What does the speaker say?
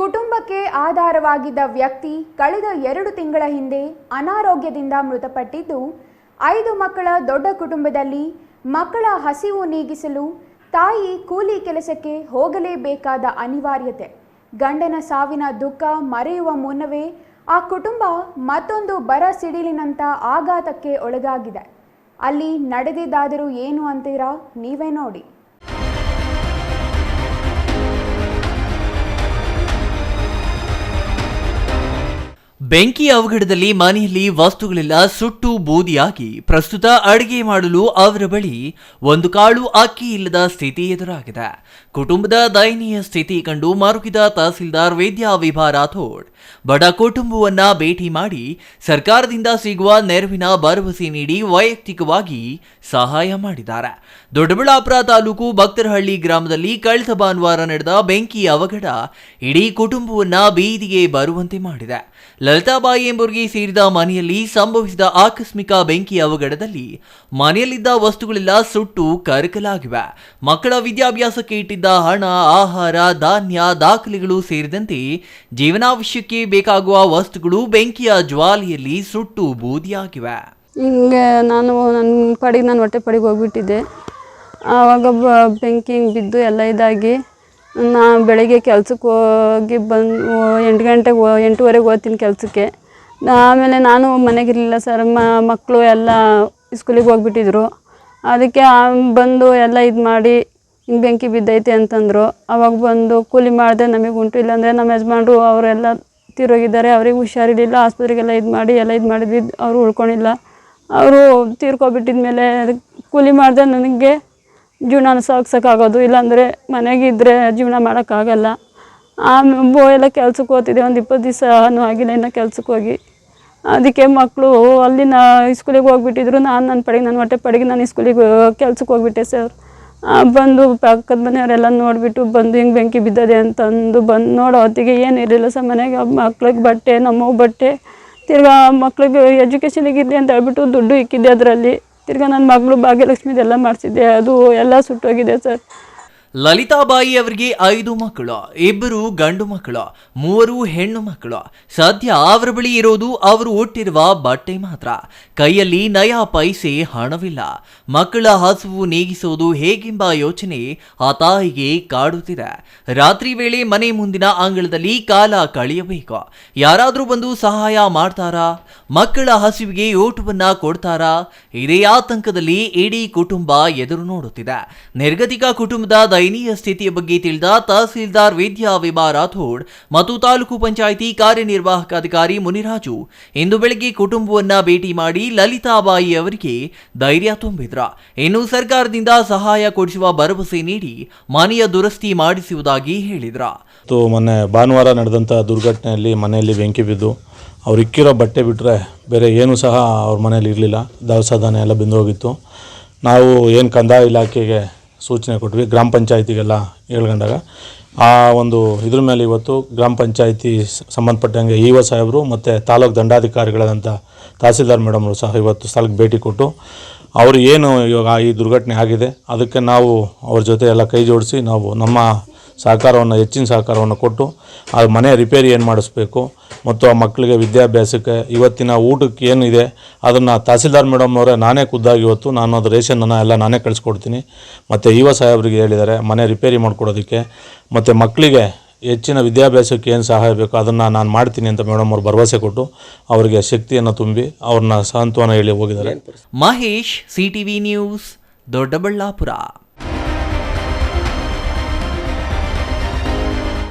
ಕುಟುಂಬಕ್ಕೆ ಆಧಾರವಾಗಿದ್ದ ವ್ಯಕ್ತಿ ಕಳೆದ ಎರಡು ತಿಂಗಳ ಹಿಂದೆ ಅನಾರೋಗ್ಯದಿಂದ ಮೃತಪಟ್ಟಿದ್ದು, ಐದು ಮಕ್ಕಳ ದೊಡ್ಡ ಕುಟುಂಬದಲ್ಲಿ ಮಕ್ಕಳ ಹಸಿವು ನೀಗಿಸಲು ತಾಯಿ ಕೂಲಿ ಕೆಲಸಕ್ಕೆ ಹೋಗಲೇಬೇಕಾದ ಅನಿವಾರ್ಯತೆ. ಗಂಡನ ಸಾವಿನ ದುಃಖ ಮರೆಯುವ ಮುನ್ನವೇ ಆ ಕುಟುಂಬ ಮತ್ತೊಂದು ಬರ ಸಿಡಿಲಿನಂಥ ಆಘಾತಕ್ಕೆ ಒಳಗಾಗಿದೆ. ಅಲ್ಲಿ ನಡೆದಿದ್ದಾದರೂ ಏನು ಅಂತೀರಾ? ನೀವೇ ನೋಡಿ. ಬೆಂಕಿ ಅವಘಡದಲ್ಲಿ ಮನೆಯಲ್ಲಿ ವಸ್ತುಗಳೆಲ್ಲ, ಸುಟ್ಟು ಬೂದಿಯಾಗಿ ಪ್ರಸ್ತುತ ಅಡುಗೆ ಮಾಡಲು ಅವರ ಬಳಿ ಒಂದು ಕಾಳು ಅಕ್ಕಿ ಇಲ್ಲದ ಸ್ಥಿತಿ ಎದುರಾಗಿದೆ. ಕುಟುಂಬದ ದಯನೀಯ ಸ್ಥಿತಿ ಕಂಡು ಮರುಗಿದ ತಹಸೀಲ್ದಾರ್ ವೈದ್ಯ ವಿಭಾ ರಾಥೋಡ್ ಬಡ ಕುಟುಂಬವನ್ನ ಭೇಟಿ ಮಾಡಿ ಸರ್ಕಾರದಿಂದ ಸಿಗುವ ನೆರವಿನ ಭರವಸೆ ನೀಡಿ ವೈಯಕ್ತಿಕವಾಗಿ ಸಹಾಯ ಮಾಡಿದ್ದಾರೆ. ದೊಡ್ಡಬಳ್ಳಾಪುರ ತಾಲೂಕು ಭಕ್ತರಹಳ್ಳಿ ಗ್ರಾಮದಲ್ಲಿ ಕಳೆದ ಭಾನುವಾರ ನಡೆದ ಬೆಂಕಿ ಅವಘಡ ಇಡೀ ಕುಟುಂಬವನ್ನ ಬೀದಿಗೆ ಬರುವಂತೆ ಮಾಡಿದೆ. ಲಲಿತಾಬಾಯಿ ಎಂಬುವರಿಗೆ ಸೇರಿದ ಮನೆಯಲ್ಲಿ ಸಂಭವಿಸಿದ ಆಕಸ್ಮಿಕ ಬೆಂಕಿ ಅವಘಡದಲ್ಲಿ ಮನೆಯಲ್ಲಿದ್ದ ವಸ್ತುಗಳೆಲ್ಲ ಸುಟ್ಟು ಕರಕಲಾಗಿವೆ. ಮಕ್ಕಳ ವಿದ್ಯಾಭ್ಯಾಸಕ್ಕೆ ಇಟ್ಟಿದ್ದ ಹಣ, ಆಹಾರ, ಧಾನ್ಯ, ದಾಖಲೆಗಳು ಸೇರಿದಂತೆ ಜೀವನಾವಶ್ಯಕ್ಕೆ ಬೇಕಾಗುವ ವಸ್ತುಗಳು ಬೆಂಕಿಯ ಜ್ವಾಲೆಯಲ್ಲಿ ಸುಟ್ಟು ಬೂದಿಯಾಗಿವೆ. ನಾನು ನನ್ನ ಪಡಿಗೆ ನಾನು ಹೊಟ್ಟೆ ಪಡಿಗೆ ಹೋಗ್ಬಿಟ್ಟಿದ್ದೆ. ಆವಾಗ ಬೆಂಕಿ ಬಿದ್ದು ಎಲ್ಲ ಇದಾಗಿ ನಾ ಬೆಳಗ್ಗೆ ಕೆಲ್ಸಕ್ಕೆ ಹೋಗಿ ಬಂದು ಎಂಟು ಗಂಟೆಗೆ ಎಂಟೂವರೆಗೆ ಹೋಗ್ತೀನಿ ಕೆಲಸಕ್ಕೆ. ಆಮೇಲೆ ನಾನು ಮನೆಗಿರಲಿಲ್ಲ ಸರ್ ಮಕ್ಕಳು ಎಲ್ಲ ಸ್ಕೂಲಿಗೆ ಹೋಗ್ಬಿಟ್ಟಿದ್ರು. ಅದಕ್ಕೆ ಬಂದು ಎಲ್ಲ ಇದು ಮಾಡಿ, ಹಿಂಗೆ ಬೆಂಕಿ ಬಿದ್ದೈತೆ ಅಂತಂದರು. ಅವಾಗ ಬಂದು ಕೂಲಿ ಮಾಡಿದೆ, ನಮಗೆ ಉಂಟು. ಇಲ್ಲಾಂದರೆ ನಮ್ಮ ಯಜಮಾನ್ರು ಅವರೆಲ್ಲ ತೀರೋಗಿದ್ದಾರೆ, ಅವ್ರಿಗೆ ಹುಷಾರಿರಲಿಲ್ಲ. ಆಸ್ಪತ್ರೆಗೆಲ್ಲ ಇದು ಮಾಡಿ, ಎಲ್ಲ ಇದು ಮಾಡಿದ್ವಿ. ಅವರು ಉಳ್ಕೊಂಡಿಲ್ಲ. ಅವರು ತೀರ್ಕೊಬಿಟ್ಟಿದ್ಮೇಲೆ ಕೂಲಿ ಮಾಡಿದೆ, ನನಗೆ ಜೀವನ ಸಾಗ್ಸೋಕ್ಕಾಗೋದು, ಇಲ್ಲಾಂದರೆ ಮನೆಗಿದ್ದರೆ ಜೀವನ ಮಾಡೋಕ್ಕಾಗಲ್ಲ. ಆಮೇಲೆ ಎಲ್ಲ ಕೆಲ್ಸಕ್ಕೆ ಹೋಗ್ತಿದ್ದೆ ಒಂದು ಇಪ್ಪತ್ತು ದಿವಸನೂ ಆಗಿಲ್ಲ ಇನ್ನೂ ಕೆಲ್ಸಕ್ಕೆ ಹೋಗಿ. ಅದಕ್ಕೆ ಮಕ್ಕಳು ಅಲ್ಲಿನ ಸ್ಕೂಲಿಗೆ ಹೋಗ್ಬಿಟ್ಟಿದ್ರು, ನಾನು ನನ್ನ ಪಡೆಗೆ ನನ್ನ ಹೊಟ್ಟೆ ಪಡೆಗೆ ನಾನು ಸ್ಕೂಲಿಗೆ ಕೆಲ್ಸಕ್ಕೆ ಹೋಗ್ಬಿಟ್ಟೆ ಸರ್ ಬಂದು ಪಕ್ಕದ ಮನೆಯವರೆಲ್ಲ ನೋಡಿಬಿಟ್ಟು ಬಂದು ಹಿಂಗೆ ಬೆಂಕಿ ಬಿದ್ದದೆ ಅಂತಂದು ಬಂದು ನೋಡೋ ಹೊತ್ತಿಗೆ ಏನು ಇರಲಿಲ್ಲ ಸರ್ ಮನೆಗೆ ಮಕ್ಳಿಗೆ ಬಟ್ಟೆ ನಮ್ಮವು ಬಟ್ಟೆ, ತಿರ್ಗಾ ಮಕ್ಳಿಗೆ ಎಜುಕೇಷನಿಗೆ ಇರಲಿ ಅಂತ ಹೇಳ್ಬಿಟ್ಟು ದುಡ್ಡು ಇಕ್ಕಿದ್ದೆ ಅದರಲ್ಲಿ. ತಿರ್ಗಾ ನನ್ನ ಮಗಳು ಭಾಗ್ಯಲಕ್ಷ್ಮಿದೆಲ್ಲ ಮಾಡಿಸಿದ್ದೆ. ಅದು ಎಲ್ಲ ಸುಟ್ಟೋಗಿದೆ ಸರ್. ಲಲಿತಾಬಾಯಿ ಅವರಿಗೆ ಐದು ಮಕ್ಕಳು, ಇಬ್ಬರು ಗಂಡು ಮಕ್ಕಳು, ಮೂವರು ಹೆಣ್ಣು ಮಕ್ಕಳು. ಸದ್ಯ ಅವರ ಬಳಿ ಇರೋದು ಅವರು ಒಟ್ಟಿರುವ ಬಟ್ಟೆ ಮಾತ್ರ. ಕೈಯಲ್ಲಿ ನಯಾ ಪೈಸೆ, ಹಣವಿಲ್ಲ. ಮಕ್ಕಳ ಹಸುವು ನೀಗಿಸೋದು ಹೇಗೆಂಬ ಯೋಚನೆ ಆ ತಾಯಿಗೆ ಕಾಡುತ್ತಿದೆ. ರಾತ್ರಿ ವೇಳೆ ಮನೆ ಮುಂದಿನ ಅಂಗಳದಲ್ಲಿ ಕಾಲ ಕಳೆಯಬೇಕು. ಯಾರಾದರೂ ಬಂದು ಸಹಾಯ ಮಾಡ್ತಾರಾ? ಮಕ್ಕಳ ಹಸುವಿಗೆ ಊಟವನ್ನ ಕೊಡ್ತಾರಾ? ಇದೇ ಆತಂಕದಲ್ಲಿ ಇಡೀ ಕುಟುಂಬ ಎದುರು ನೋಡುತ್ತಿದೆ. ನಿರ್ಗತಿಕ ಕುಟುಂಬದ ದಯನೀಯ ಸ್ಥಿತಿಯ ಬಗ್ಗೆ ತಿಳಿದ ತಹಸೀಲ್ದಾರ್ ವಿದ್ಯಾ ವಿಭಾ ರಾಥೋಡ್ ಮತ್ತು ತಾಲೂಕು ಪಂಚಾಯಿತಿ ಕಾರ್ಯನಿರ್ವಾಹಕ ಅಧಿಕಾರಿ ಮುನಿರಾಜು. ಇಂದು ಬೆಳಗ್ಗೆ ಕುಟುಂಬವನ್ನ ಭೇಟಿ ಮಾಡಿ ಲಲಿತಾಬಾಯಿ ಅವರಿಗೆ ಧೈರ್ಯ ತುಂಬಿದ್ರ. ಇನ್ನು ಸರ್ಕಾರದಿಂದ ಸಹಾಯ ಕೊಡಿಸುವ ಭರವಸೆ ನೀಡಿ ಮನೆಯ ದುರಸ್ತಿ ಮಾಡಿಸುವುದಾಗಿ ಹೇಳಿದ್ರ. ಮೊನ್ನೆ ಭಾನುವಾರ ನಡೆದಂಥ ದುರ್ಘಟನೆಯಲ್ಲಿ ಮನೆಯಲ್ಲಿ ಬೆಂಕಿ ಬಿದ್ದು ಅವ್ರು ಇಕ್ಕಿರೋ ಬಟ್ಟೆ ಬಿಟ್ಟರೆ ಬೇರೆ ಏನೂ ಸಹ ಅವ್ರ ಮನೇಲಿ ಇರಲಿಲ್ಲ. ದವಸ ಧಾನ್ಯ ಎಲ್ಲ ಬಿಂದೋಗಿತ್ತು. ನಾವು ಏನು ಕಂದಾಯ ಇಲಾಖೆಗೆ ಸೂಚನೆ ಕೊಟ್ವಿ ಗ್ರಾಮ ಪಂಚಾಯತಿಗೆಲ್ಲ ಹೇಳ್ಕೊಂಡಾಗ ಆ ಒಂದು ಇದ್ರ ಮೇಲೆ ಇವತ್ತು ಗ್ರಾಮ ಪಂಚಾಯತಿ ಸಂಬಂಧಪಟ್ಟಂಗೆ ಇ ಒ ಸಾಹೇಬರು ಮತ್ತು ತಾಲೂಕು ದಂಡಾಧಿಕಾರಿಗಳಾದಂಥ ತಹಸೀಲ್ದಾರ್ ಮೇಡಮ್ರು ಸಹ ಇವತ್ತು ಸ್ಥಳಕ್ಕೆ ಭೇಟಿ ಕೊಟ್ಟು ಅವರು ಏನು ಇವಾಗ ಈ ದುರ್ಘಟನೆ ಆಗಿದೆ, ಅದಕ್ಕೆ ನಾವು ಅವ್ರ ಜೊತೆ ಎಲ್ಲ ಕೈ ಜೋಡಿಸಿ ನಾವು ನಮ್ಮ ಸಹಕಾರವನ್ನು, ಹೆಚ್ಚಿನ ಸಹಕಾರವನ್ನು ಕೊಟ್ಟು ಆ ಮನೆ ರಿಪೇರಿ ಏನು ಮಾಡಿಸ್ಬೇಕು ಮತ್ತು ಆ ಮಕ್ಕಳಿಗೆ ವಿದ್ಯಾಭ್ಯಾಸಕ್ಕೆ ಇವತ್ತಿನ ಊಟಕ್ಕೆ ಏನಿದೆ ಅದನ್ನು ತಹಸೀಲ್ದಾರ್ ಮೇಡಮ್ ಅವರೇ ನಾನೇ ಖುದ್ದಾಗಿ ಇವತ್ತು ನಾನು ಅದು ರೇಷನನ್ನು ಎಲ್ಲ ನಾನೇ ಕಳಿಸ್ಕೊಡ್ತೀನಿ. ಮತ್ತು ಯುವ ಸಾಹೇಬರಿಗೆ ಹೇಳಿದ್ದಾರೆ ಮನೆ ರಿಪೇರಿ ಮಾಡಿಕೊಡೋದಕ್ಕೆ. ಮತ್ತು ಮಕ್ಕಳಿಗೆ ಹೆಚ್ಚಿನ ವಿದ್ಯಾಭ್ಯಾಸಕ್ಕೆ ಏನು ಸಹಾಯ ಬೇಕು ಅದನ್ನು ನಾನು ಮಾಡ್ತೀನಿ ಅಂತ ಮೇಡಮ್ ಅವರು ಭರವಸೆ ಕೊಟ್ಟು ಅವರಿಗೆ ಶಕ್ತಿಯನ್ನು ತುಂಬಿ ಅವ್ರನ್ನ ಸಾಂತ್ವನ ಹೇಳಿ ಹೋಗಿದ್ದಾರೆ. Mahesh CTV news Doddaballapura.